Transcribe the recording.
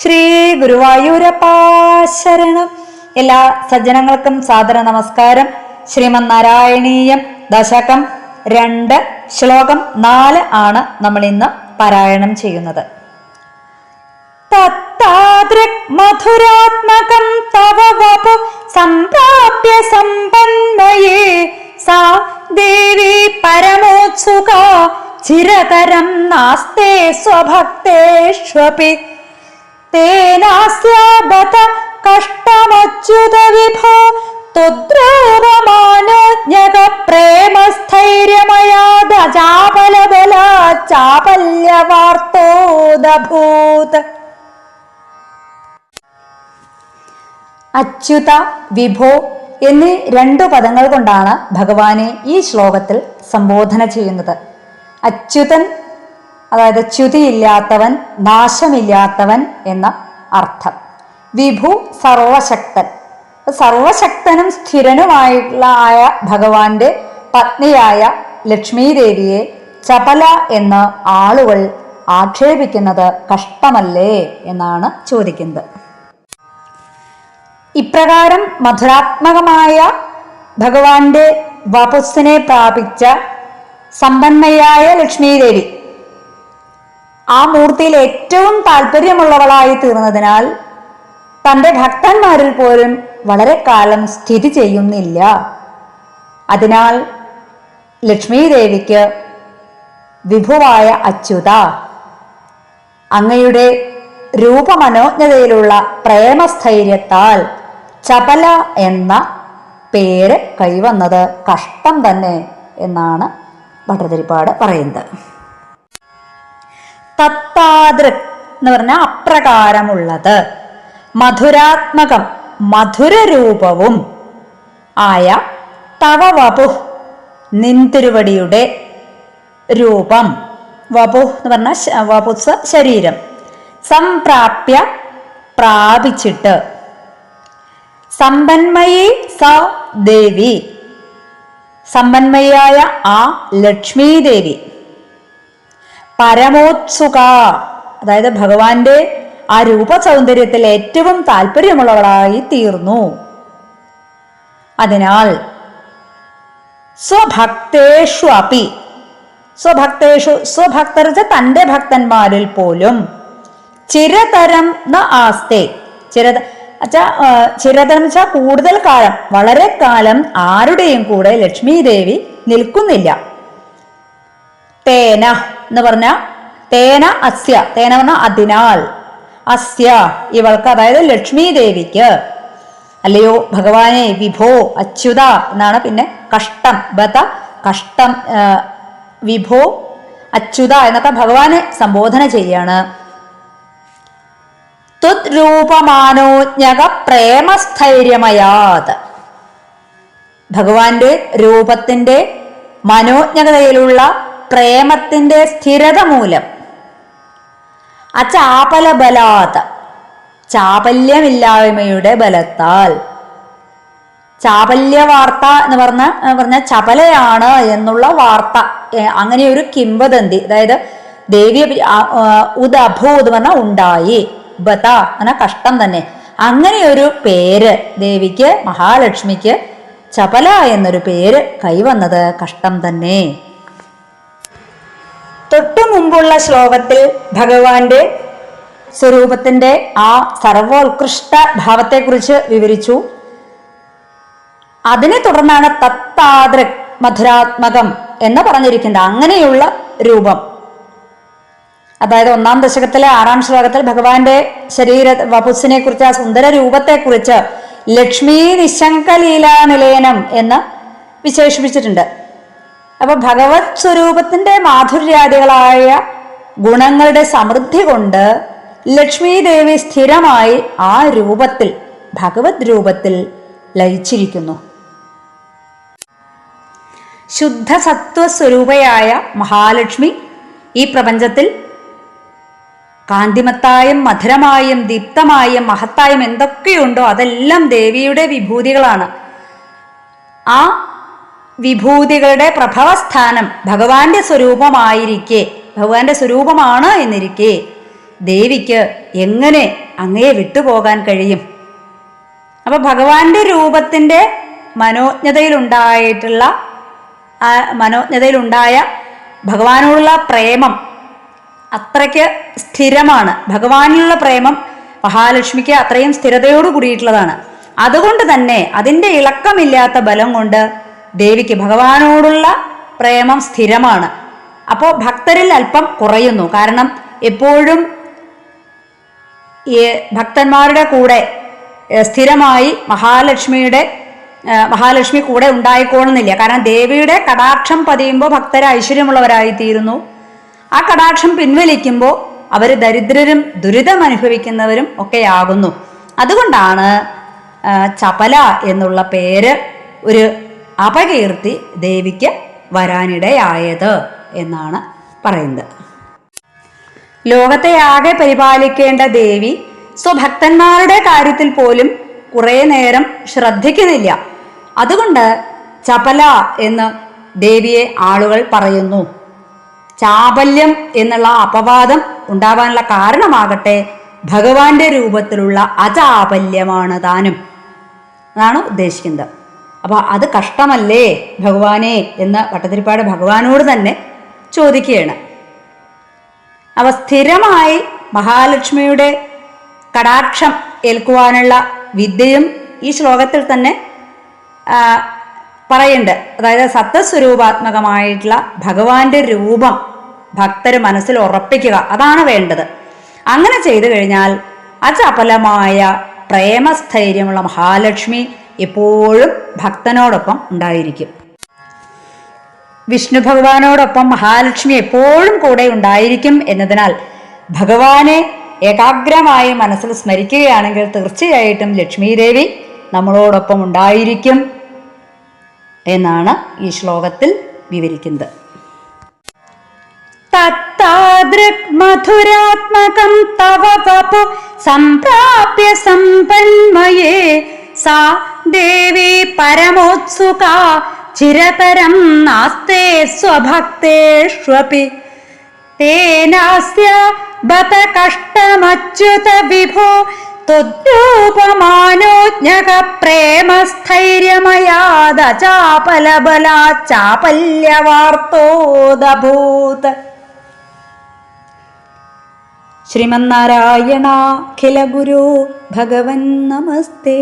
ശ്രീ ഗുരുവായൂരപ്പ ശരണം. എല്ലാ സജ്ജനങ്ങൾക്കും സാദര നമസ്കാരം. ശ്രീമന്നാരായണീയം ദശകം രണ്ട് ശ്ലോകം നാല് ആണ് നമ്മൾ ഇന്ന് പാരായണം ചെയ്യുന്നത്. മധുരാത്മകം തവ വപു സംപ്രാപ്യ സമ്പന്മയേ സാ ദേവി പരമോത്സുക ചിരതരം നാസ്തേ സ്വഭക്തേഷ്വപി. തേനാസ്യാബത കഷ്ടമച്യുത വിഭോ തുദ്രൂപമാനോജ്ഞക പ്രേമസ്ഥൈര്യമയാത ചാപലബല ചാപല്യവാർത്തോദഭൂത്. അച്യുത വിഭോ എന്നീ രണ്ടു പദങ്ങൾ കൊണ്ടാണ് ഭഗവാനെ ഈ ശ്ലോകത്തിൽ സംബോധന ചെയ്യുന്നത്. അച്യുതൻ അതായത് ച്യുതിയില്ലാത്തവൻ നാശമില്ലാത്തവൻ എന്ന അർത്ഥം. വിഭു സർവശക്തൻ. സർവശക്തനും സ്ഥിരനുമായിട്ടുള്ള ആയ ഭഗവാന്റെ പത്നിയായ ലക്ഷ്മീദേവിയെ ചപല എന്ന് ആളുകൾ ആക്ഷേപിക്കുന്നത് കഷ്ടമല്ലേ എന്നാണ് ചോദിക്കുന്നത്. ഇപ്രകാരം മധുരാത്മകമായ ഭഗവാന്റെ വപുസ്സിനെ പ്രാപിച്ച സമ്പന്നയായ ലക്ഷ്മീദേവി ആ മൂർത്തിയിൽ ഏറ്റവും താല്പര്യമുള്ളവളായി തീർന്നതിനാൽ തന്റെ ഭക്തന്മാരിൽ പോലും വളരെ കാലം സ്ഥിതി ചെയ്യുന്നില്ല. അതിനാൽ ലക്ഷ്മീദേവിക്ക് വിഭുവായ അച്യുത അങ്ങയുടെ രൂപമനോജ്ഞതയിലുള്ള പ്രേമസ്ഥൈര്യത്താൽ ചപല എന്ന പേര് കൈവന്നത് കഷ്ടം തന്നെ എന്നാണ് ഭട്ടതിരിപ്പാട് പറയുന്നത്. തത്താദൃക് എന്ന് പറഞ്ഞാൽ അപ്രകാരമുള്ളത്. മധുരാത്മകം മധുരരൂപവും ആയ തവ വപു നിൻതിരുവടിയുടെ രൂപം. വപു എന്ന് പറഞ്ഞാൽ വപുസ് ശരീരം. സംപ്രാപ്യ പ്രാപിച്ചിട്ട്. സമ്പന്മയി സ ദേവി. സമ്പന്മയായ ആ ലക്ഷ്മീ ദേവി പരമോത്സുക. അതായത് ഭഗവാന്റെ ആ രൂപസൗന്ദര്യത്തിൽ ഏറ്റവും താല്പര്യമുള്ളവളായി തീർന്നു. അതിനാൽ സ്വഭക്തേഷു അപി സ്വഭക്തേഷു സ്വഭക്തർ തന്റെ ഭക്തന്മാരിൽ പോലും ചിരതരം ന ആസ്തേ. ചിരത ചിരതരം വെച്ചാൽ കൂടുതൽ കാലം. വളരെ കാലം ആരുടെയും കൂടെ ലക്ഷ്മി ദേവി നിൽക്കുന്നില്ല. തേന. എന്ന് പറഞ്ഞ തേന അസ്യ. തേന പറഞ്ഞ അതിനാൽ. അസ്യ ഇവൾക്ക് അതായത് ലക്ഷ്മി ദേവിക്ക്. അല്ലയോ ഭഗവാനെ വിഭോ അച്യുത എന്നാണ് പിന്നെ കഷ്ടം ബത കഷ്ടം വിഭോ അച്യുത എന്നൊക്കെ ഭഗവാനെ സംബോധന ചെയ്യാണ്. ത്വരൂപമാനോജ്ഞക പ്രേമസ്ഥൈര്യമയാത്. ഭഗവാന്റെ രൂപത്തിന്റെ മനോജ്ഞതയിലുള്ള പ്രേമത്തിന്റെ സ്ഥിരത മൂലം അചാപല ബലാത് ചാപല്യമില്ലായ്മയുടെ ബലത്താൽ. ചാപല്യ വാർത്ത എന്ന് പറഞ്ഞ പറഞ്ഞ ചപലയാണ് എന്നുള്ള വാർത്ത അങ്ങനെ ഒരു കിംവദന്തി അതായത് ദേവിയെ ഉദഭൂത് പറഞ്ഞ ഉണ്ടായി ബത അങ്ങനെ കഷ്ടം തന്നെ. അങ്ങനെ ഒരു പേര് ദേവിക്ക് മഹാലക്ഷ്മിക്ക് ചപല എന്നൊരു പേര് കൈവന്നത് കഷ്ടം തന്നെ. മുമ്പുള്ള ശ്ലോകത്തിൽ ഭഗവാന്റെ സ്വരൂപത്തിന്റെ ആ സർവോത്കൃഷ്ട ഭാവത്തെക്കുറിച്ച് വിവരിച്ചു. അതിനെ തുടർന്നാണ് തത്താദൃക് മധുരാത്മകം എന്ന് പറഞ്ഞിരിക്കുന്നത്. അങ്ങനെയുള്ള രൂപം. അതായത് ഒന്നാം ദശകത്തിലെ ആറാം ശ്ലോകത്തിൽ ഭഗവാന്റെ ശരീര വപുസിനെ കുറിച്ച് ആ സുന്ദര രൂപത്തെക്കുറിച്ച് ലക്ഷ്മി നിശങ്കലീലാനിലയനം എന്ന് വിശേഷിപ്പിച്ചിട്ടുണ്ട്. അപ്പൊ ഭഗവത് സ്വരൂപത്തിന്റെ മാധുര്യാദികളായ ഗുണങ്ങളുടെ സമൃദ്ധി കൊണ്ട് ലക്ഷ്മി ദേവി സ്ഥിരമായി ആ രൂപത്തിൽ ഭഗവത് രൂപത്തിൽ ലയിച്ചിരിക്കുന്നു. ശുദ്ധ സത്വസ്വരൂപയായ മഹാലക്ഷ്മി ഈ പ്രപഞ്ചത്തിൽ കാന്തിമത്തായും മധുരമായും ദീപ്തമായും മഹത്തായും എന്തൊക്കെയുണ്ടോ അതെല്ലാം ദേവിയുടെ വിഭൂതികളാണ്. ആ വിഭൂതികളുടെ പ്രഭവസ്ഥാനം ഭഗവാന്റെ സ്വരൂപമായിരിക്കെ. ഭഗവാന്റെ സ്വരൂപമാണ് എന്നിരിക്കെ. ദേവിക്ക് എങ്ങനെ അങ്ങയെ വിട്ടുപോകാൻ കഴിയും? അപ്പൊ ഭഗവാന്റെ രൂപത്തിന്റെ മനോജ്ഞതയിലുണ്ടായിട്ടുള്ള ആ മനോജ്ഞതയിലുണ്ടായ ഭഗവാനോടുള്ള പ്രേമം അത്രയ്ക്ക് സ്ഥിരമാണ്. ഭഗവാനിലുള്ള പ്രേമം മഹാലക്ഷ്മിക്ക് അത്രയും സ്ഥിരതയോട് കൂടിയിട്ടുള്ളതാണ്. അതുകൊണ്ട് തന്നെ അതിന്റെ ഇളക്കമില്ലാത്ത ബലം കൊണ്ട് ദേവിക്ക് ഭഗവാനോടുള്ള പ്രേമം സ്ഥിരമാണ്. അപ്പോൾ ഭക്തരിൽ അല്പം കുറയുന്നു. കാരണം എപ്പോഴും ഭക്തന്മാരുടെ കൂടെ സ്ഥിരമായി മഹാലക്ഷ്മിയുടെ മഹാലക്ഷ്മി കൂടെ ഉണ്ടായിക്കോളുന്നില്ല. കാരണം ദേവിയുടെ കടാക്ഷം പതിയുമ്പോൾ ഭക്തർ ഐശ്വര്യമുള്ളവരായിത്തീരുന്നു. ആ കടാക്ഷം പിൻവലിക്കുമ്പോൾ അവർ ദരിദ്രരും ദുരിതം അനുഭവിക്കുന്നവരും ഒക്കെയാകുന്നു. അതുകൊണ്ടാണ് ചപല എന്നുള്ള പേര് ഒരു അപകീർത്തി ദേവിക്ക് വരാനിടയായത് എന്നാണ് പറയുന്നത്. ലോകത്തെ ആകെ പരിപാലിക്കേണ്ട ദേവി സ്വഭക്തന്മാരുടെ കാര്യത്തിൽ പോലും കുറേ നേരം ശ്രദ്ധിക്കുന്നില്ല. അതുകൊണ്ട് ചപല എന്ന് ദേവിയെ ആളുകൾ പറയുന്നു. ചാബല്യം എന്നുള്ള അപവാദം ഉണ്ടാവാനുള്ള കാരണമാകട്ടെ ഭഗവാന്റെ രൂപത്തിലുള്ള അചാപല്യമാണ് താനും. എന്നാണ് ഉദ്ദേശിക്കുന്നത്. അപ്പൊ അത് കഷ്ടമല്ലേ ഭഗവാനെ എന്ന് പട്ടതിരിപ്പാട് ഭഗവാനോട് തന്നെ ചോദിക്കുകയാണ്. അവ സ്ഥിരമായി മഹാലക്ഷ്മിയുടെ കടാക്ഷം ഏൽക്കുവാനുള്ള വിദ്യയും ഈ ശ്ലോകത്തിൽ തന്നെ പറയുന്നുണ്ട്. അതായത് സത്തസ്വരൂപാത്മകമായിട്ടുള്ള ഭഗവാന്റെ രൂപം ഭക്തർ മനസ്സിൽ ഉറപ്പിക്കുക അതാണ് വേണ്ടത്. അങ്ങനെ ചെയ്തു കഴിഞ്ഞാൽ അചപലമായ പ്രേമസ്ഥൈര്യമുള്ള മഹാലക്ഷ്മി എപ്പോഴും ഭക്തനോടൊപ്പം ഉണ്ടായിരിക്കും. വിഷ്ണു ഭഗവാനോടൊപ്പം മഹാലക്ഷ്മി എപ്പോഴും കൂടെ ഉണ്ടായിരിക്കും എന്നതിനാൽ ഭഗവാനെ ഏകാഗ്രമായി മനസ്സിൽ സ്മരിക്കുകയാണെങ്കിൽ തീർച്ചയായിട്ടും ലക്ഷ്മീദേവി നമ്മളോടൊപ്പം ഉണ്ടായിരിക്കും എന്നാണ് ഈ ശ്ലോകത്തിൽ വിവരിക്കുന്നത്. തത്താദൃക് മധുരാത്മകം തവ വപു സംപ്രാപ്യ സമ്പന്മയേ സാ ദേവി പരമോത്സുക ചിരതരം നാസ്തേ സ്വഭക്തേഷ്വപി തേനാസ്യ ബത കഷ്ടമച്യുത വിഭോ ത്വദ്രൂപമാനോജ്ഞക പ്രേമസ്ഥൈര്യമയാദ ചാപലബലാ ചാപല്യവാർത്തോദഭൂത് ശ്രീമന്നാരായണ ഖില ഗുരു ഭഗവൻ നമസ്തേ